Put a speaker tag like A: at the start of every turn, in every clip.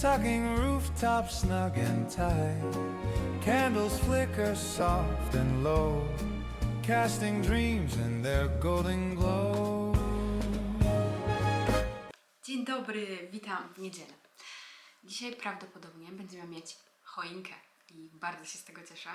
A: Tugging rooftop snug and tight. Candles flicker soft and low, casting dreams in their golden glow.
B: Dzień dobry, witam w niedzielę. Dzisiaj prawdopodobnie będziemy mieć choinkę i bardzo się z tego cieszę.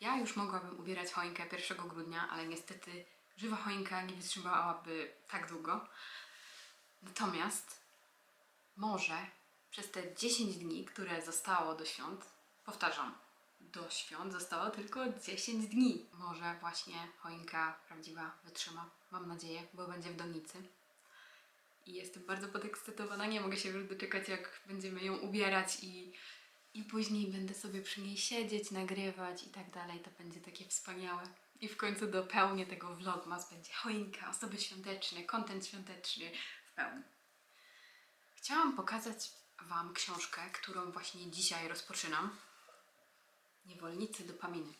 B: Ja już mogłabym ubierać choinkę 1 grudnia, ale niestety żywa choinka nie wytrzymałaby tak długo. Natomiast może przez te 10 dni, które zostało do świąt, powtarzam, do świąt zostało tylko 10 dni. Może właśnie choinka prawdziwa wytrzyma, mam nadzieję, bo będzie w donicy. I jestem bardzo podekscytowana, nie mogę się już doczekać, jak będziemy ją ubierać i, i później będę sobie przy niej siedzieć, nagrywać i tak dalej. To będzie takie wspaniałe. I w końcu dopełnię tego vlogmas, będzie choinka, osoby świąteczne, kontent świąteczny pełni. Chciałam pokazać Wam książkę, którą właśnie dzisiaj rozpoczynam. Niewolnicy dopaminy.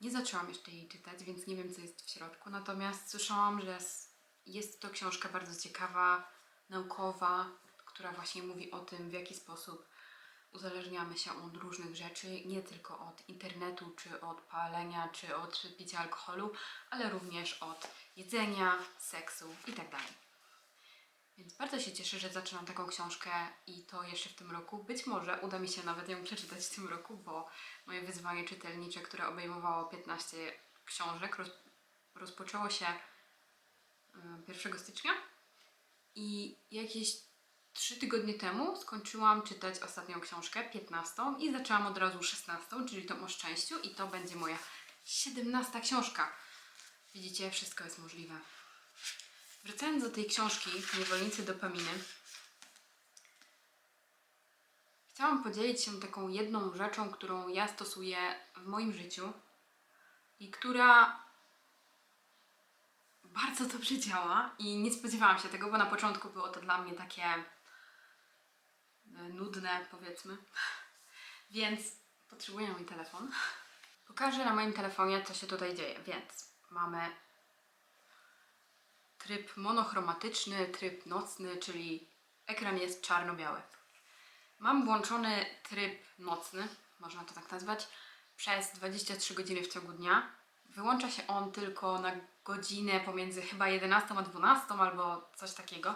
B: Nie zaczęłam jeszcze jej czytać, więc nie wiem, co jest w środku. Natomiast słyszałam, że jest to książka bardzo ciekawa, naukowa, która właśnie mówi o tym, w jaki sposób uzależniamy się od różnych rzeczy, nie tylko od internetu, czy od palenia, czy od picia alkoholu, ale również od jedzenia, seksu itd. Więc bardzo się cieszę, że zaczynam taką książkę i to jeszcze w tym roku. Być może uda mi się nawet ją przeczytać w tym roku, bo moje wyzwanie czytelnicze, które obejmowało 15 książek, roz, rozpoczęło się y, 1 stycznia i jakieś 3 tygodnie temu skończyłam czytać ostatnią książkę, 15 i zaczęłam od razu 16, czyli tą o szczęściu i to będzie moja 17 książka. Widzicie, wszystko jest możliwe. Wracając do tej książki Niewolnicy dopaminy, chciałam podzielić się taką jedną rzeczą, którą ja stosuję w moim życiu i która bardzo dobrze działa i nie spodziewałam się tego, bo na początku było to dla mnie takie nudne, powiedzmy. Więc potrzebuję mój telefon. Pokażę na moim telefonie, co się tutaj dzieje. Więc mamy tryb monochromatyczny, tryb nocny, czyli ekran jest czarno-biały. Mam włączony tryb nocny, można to tak nazwać, przez 23 godziny w ciągu dnia. Wyłącza się on tylko na godzinę pomiędzy chyba 11 a 12 albo coś takiego.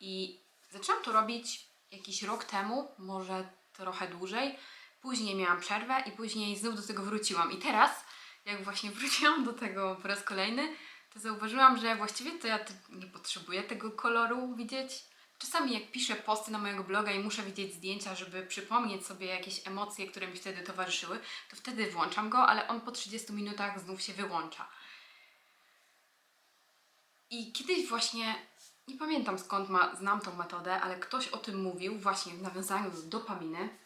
B: I zaczęłam to robić jakiś rok temu, może trochę dłużej. Później miałam przerwę i później znów do tego wróciłam. I teraz, jak właśnie wróciłam do tego po raz kolejny, to zauważyłam, że właściwie to ja nie potrzebuję tego koloru widzieć. Czasami jak piszę posty na mojego bloga i muszę widzieć zdjęcia, żeby przypomnieć sobie jakieś emocje, które mi wtedy towarzyszyły, to wtedy włączam go, ale on po 30 minutach znów się wyłącza. I kiedyś właśnie, nie pamiętam skąd ma, znam tą metodę, ale ktoś o tym mówił właśnie w nawiązaniu do dopaminy,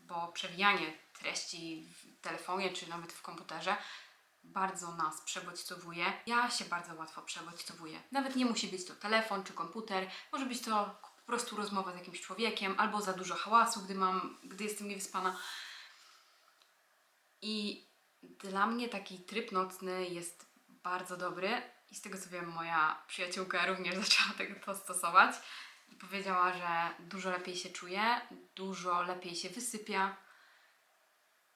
B: bo przewijanie treści w telefonie czy nawet w komputerze bardzo nas przebodźcowuje. Ja się bardzo łatwo przebodźcowuję. Nawet nie musi być to telefon czy komputer, może być to po prostu rozmowa z jakimś człowiekiem albo za dużo hałasu, gdy mam, gdy jestem niewyspana. I dla mnie taki tryb nocny jest bardzo dobry i z tego co wiem, moja przyjaciółka również zaczęła tego to stosować i powiedziała, że dużo lepiej się czuje, dużo lepiej się wysypia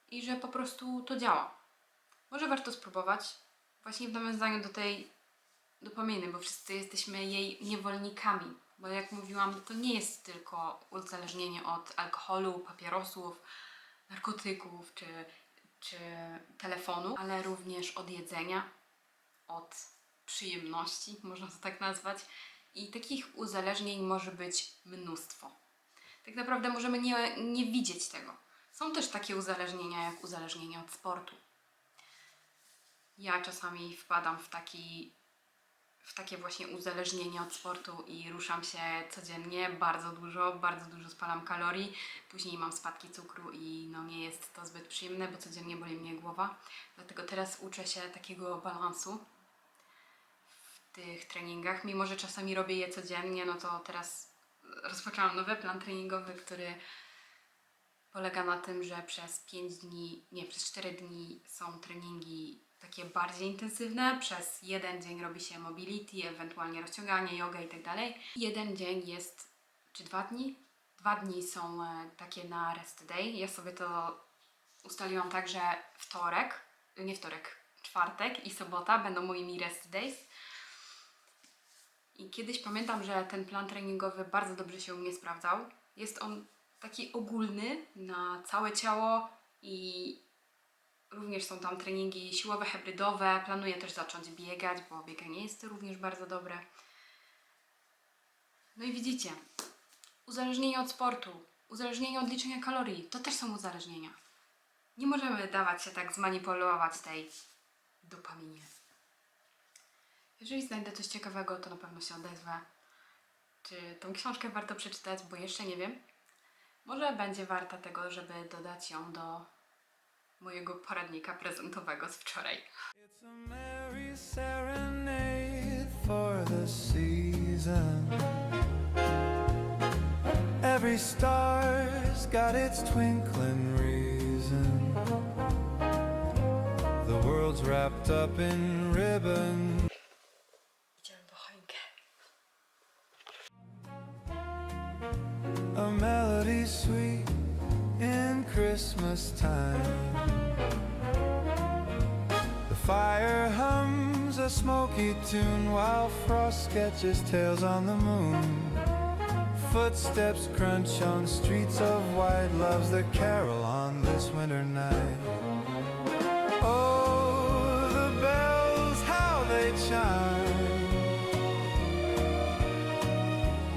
B: i że po prostu to działa. Może warto spróbować właśnie w nawiązaniu do tej dopaminy, bo wszyscy jesteśmy jej niewolnikami. Bo jak mówiłam, to nie jest tylko uzależnienie od alkoholu, papierosów, narkotyków czy, czy telefonu, ale również od jedzenia, od przyjemności, można to tak nazwać. I takich uzależnień może być mnóstwo. Tak naprawdę możemy nie, nie widzieć tego. Są też takie uzależnienia, jak uzależnienie od sportu. Ja czasami wpadam w taki w takie właśnie uzależnienie od sportu i ruszam się codziennie bardzo dużo, bardzo dużo spalam kalorii. Później mam spadki cukru i no nie jest to zbyt przyjemne, bo codziennie boli mnie głowa. Dlatego teraz uczę się takiego balansu tych treningach. Mimo, że czasami robię je codziennie, no to teraz rozpoczęłam nowy plan treningowy, który polega na tym, że przez 5 dni, nie, przez 4 dni są treningi takie bardziej intensywne. Przez jeden dzień robi się mobility, ewentualnie rozciąganie, yoga tak dalej. Jeden dzień jest, czy dwa dni? dwa dni są e, takie na rest day. Ja sobie to ustaliłam tak, że wtorek, nie wtorek, czwartek i sobota będą moimi rest days. I kiedyś pamiętam, że ten plan treningowy bardzo dobrze się u mnie sprawdzał. Jest on taki ogólny na całe ciało i również są tam treningi siłowe, hybrydowe. Planuję też zacząć biegać, bo bieganie jest również bardzo dobre. No i widzicie, uzależnienie od sportu, uzależnienie od liczenia kalorii, to też są uzależnienia. Nie możemy dawać się tak zmanipulować tej dopaminie. Jeżeli znajdę coś ciekawego, to na pewno się odezwę. Czy tą książkę warto przeczytać, bo jeszcze nie wiem. Może będzie warta tego, żeby dodać ją do mojego poradnika prezentowego z wczoraj.
A: It's a merry serenade for the season. Every star's got its twinkling reason. The world's wrapped up in ribbon. Tune while frost sketches tales on the moon. Footsteps crunch on streets of white, loves the carol on this winter night. Oh, the bells, how they chime.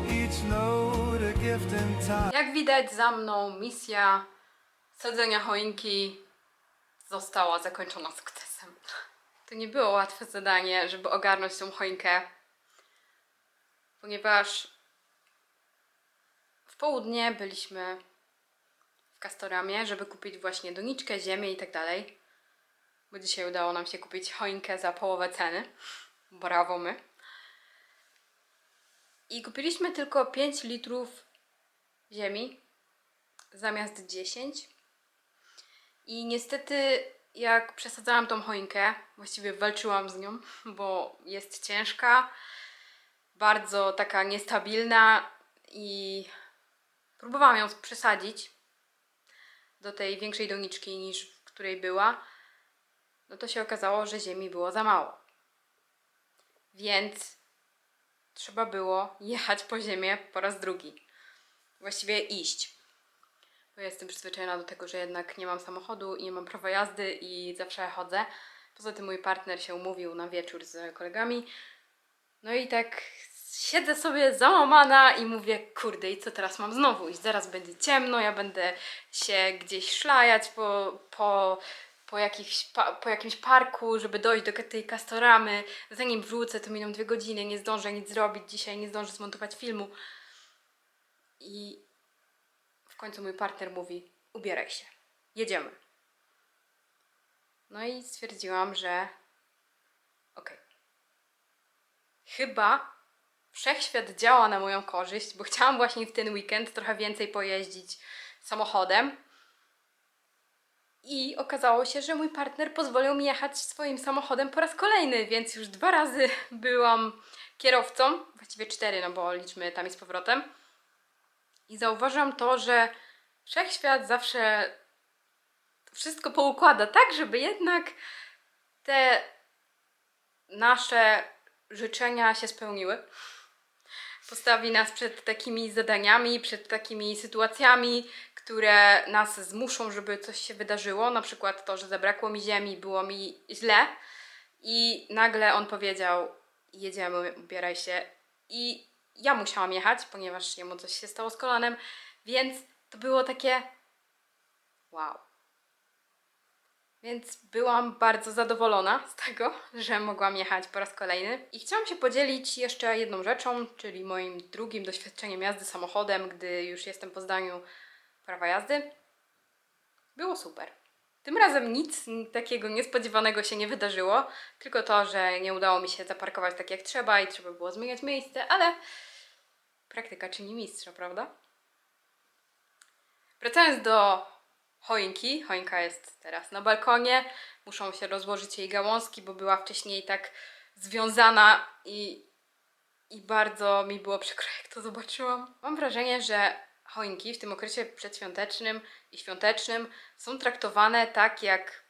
A: Each note a gift in time.
B: Jak widać za mną misja sadzenia choinki została zakończona sukcesem. To nie było łatwe zadanie, żeby ogarnąć tą choinkę, ponieważ w południe byliśmy w Castoramie, żeby kupić właśnie doniczkę, ziemię i tak dalej. Bo dzisiaj udało nam się kupić choinkę za połowę ceny. Brawo my. I kupiliśmy tylko 5 litrów ziemi zamiast 10. I niestety, jak przesadzałam tą choinkę, właściwie walczyłam z nią, bo jest ciężka, bardzo taka niestabilna i próbowałam ją przesadzić do tej większej doniczki niż w której była. No to się okazało, że ziemi było za mało. Więc trzeba było jechać po ziemię po raz drugi właściwie iść. Bo jestem przyzwyczajona do tego, że jednak nie mam samochodu i nie mam prawa jazdy i zawsze chodzę. Poza tym mój partner się umówił na wieczór z kolegami. No i tak siedzę sobie załamana i mówię, kurde, i co teraz mam znowu iść? Zaraz będzie ciemno, ja będę się gdzieś szlajać po, po, po, jakichś, po jakimś parku, żeby dojść do tej kastoramy. Zanim wrócę, to miną dwie godziny, nie zdążę nic zrobić dzisiaj, nie zdążę zmontować filmu. I końcu mój partner mówi: Ubieraj się, jedziemy. No i stwierdziłam, że okej. Chyba wszechświat działa na moją korzyść, bo chciałam właśnie w ten weekend trochę więcej pojeździć samochodem. I okazało się, że mój partner pozwolił mi jechać swoim samochodem po raz kolejny, więc już dwa razy byłam kierowcą, właściwie cztery, no bo liczmy tam i z powrotem. I zauważam to, że wszechświat zawsze wszystko poukłada tak, żeby jednak te nasze życzenia się spełniły. Postawi nas przed takimi zadaniami, przed takimi sytuacjami, które nas zmuszą, żeby coś się wydarzyło. Na przykład to, że zabrakło mi ziemi, było mi źle i nagle on powiedział: Jedziemy, ubieraj się. I ja musiałam jechać, ponieważ jemu coś się stało z kolanem, więc to było takie wow. Więc byłam bardzo zadowolona z tego, że mogłam jechać po raz kolejny. I chciałam się podzielić jeszcze jedną rzeczą, czyli moim drugim doświadczeniem jazdy samochodem, gdy już jestem po zdaniu prawa jazdy. Było super. Tym razem nic takiego niespodziewanego się nie wydarzyło, tylko to, że nie udało mi się zaparkować tak jak trzeba i trzeba było zmieniać miejsce, ale praktyka czyni mistrza, prawda? Wracając do choinki, choinka jest teraz na balkonie, muszą się rozłożyć jej gałązki, bo była wcześniej tak związana i, i bardzo mi było przykro, jak to zobaczyłam. Mam wrażenie, że choinki w tym okresie przedświątecznym i świątecznym są traktowane tak jak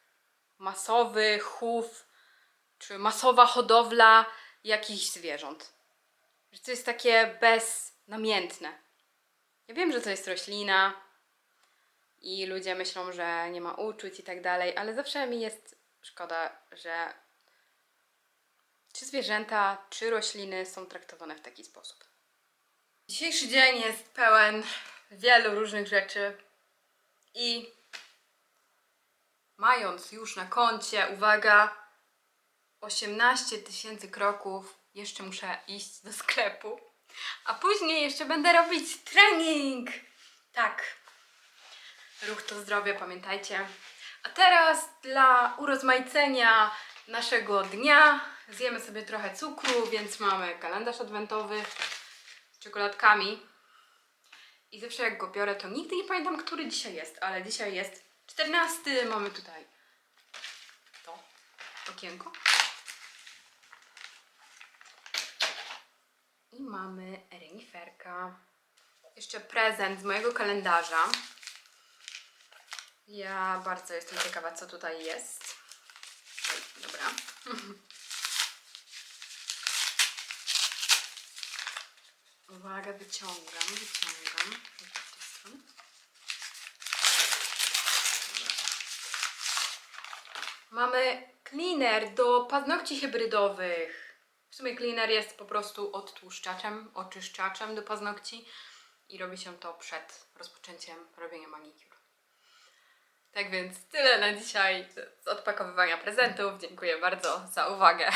B: masowy chów czy masowa hodowla jakichś zwierząt. Że to jest takie beznamiętne. Ja wiem, że to jest roślina i ludzie myślą, że nie ma uczuć i tak dalej, ale zawsze mi jest szkoda, że czy zwierzęta, czy rośliny są traktowane w taki sposób. Dzisiejszy dzień jest pełen wielu różnych rzeczy i mając już na koncie, uwaga, 18 tysięcy kroków, jeszcze muszę iść do sklepu, a później jeszcze będę robić trening. Tak, ruch to zdrowie, pamiętajcie. A teraz dla urozmaicenia naszego dnia zjemy sobie trochę cukru, więc mamy kalendarz adwentowy z czekoladkami. I zawsze jak go biorę, to nigdy nie pamiętam, który dzisiaj jest, ale dzisiaj jest 14. Mamy tutaj to okienko. I mamy reniferka. Jeszcze prezent z mojego kalendarza. Ja bardzo jestem ciekawa, co tutaj jest. Dobra. Uwaga, wyciągam, wyciągam. Mamy cleaner do paznokci hybrydowych. W sumie cleaner jest po prostu odtłuszczaczem, oczyszczaczem do paznokci i robi się to przed rozpoczęciem robienia manikur. Tak więc tyle na dzisiaj z odpakowywania prezentów. Dziękuję bardzo za uwagę.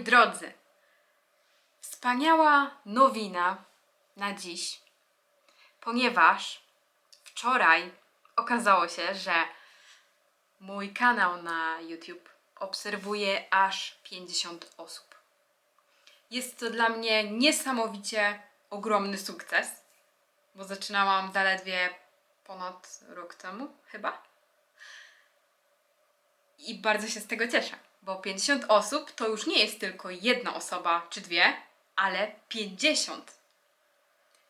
B: Drodzy, wspaniała nowina na dziś, ponieważ wczoraj okazało się, że mój kanał na YouTube obserwuje aż 50 osób. Jest to dla mnie niesamowicie ogromny sukces, bo zaczynałam zaledwie ponad rok temu, chyba. I bardzo się z tego cieszę, bo 50 osób to już nie jest tylko jedna osoba czy dwie, ale 50.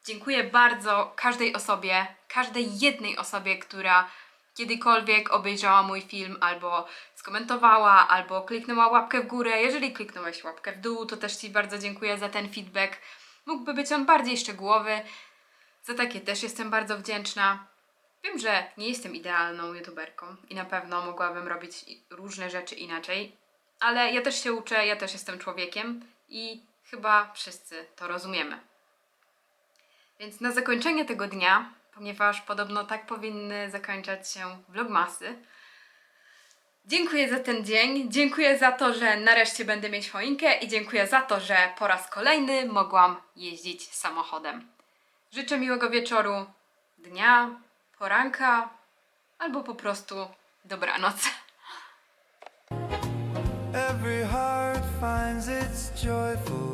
B: Dziękuję bardzo każdej osobie, każdej jednej osobie, która kiedykolwiek obejrzała mój film albo skomentowała, albo kliknęła łapkę w górę. Jeżeli kliknąłeś łapkę w dół, to też Ci bardzo dziękuję za ten feedback. Mógłby być on bardziej szczegółowy. Za takie też jestem bardzo wdzięczna. Wiem, że nie jestem idealną youtuberką i na pewno mogłabym robić różne rzeczy inaczej, ale ja też się uczę, ja też jestem człowiekiem i chyba wszyscy to rozumiemy. Więc na zakończenie tego dnia, ponieważ podobno tak powinny zakończać się vlogmasy, dziękuję za ten dzień, dziękuję za to, że nareszcie będę mieć choinkę i dziękuję za to, że po raz kolejny mogłam jeździć samochodem. Życzę miłego wieczoru, dnia, poranka albo po prostu dobranoc.
A: Every heart finds its joyful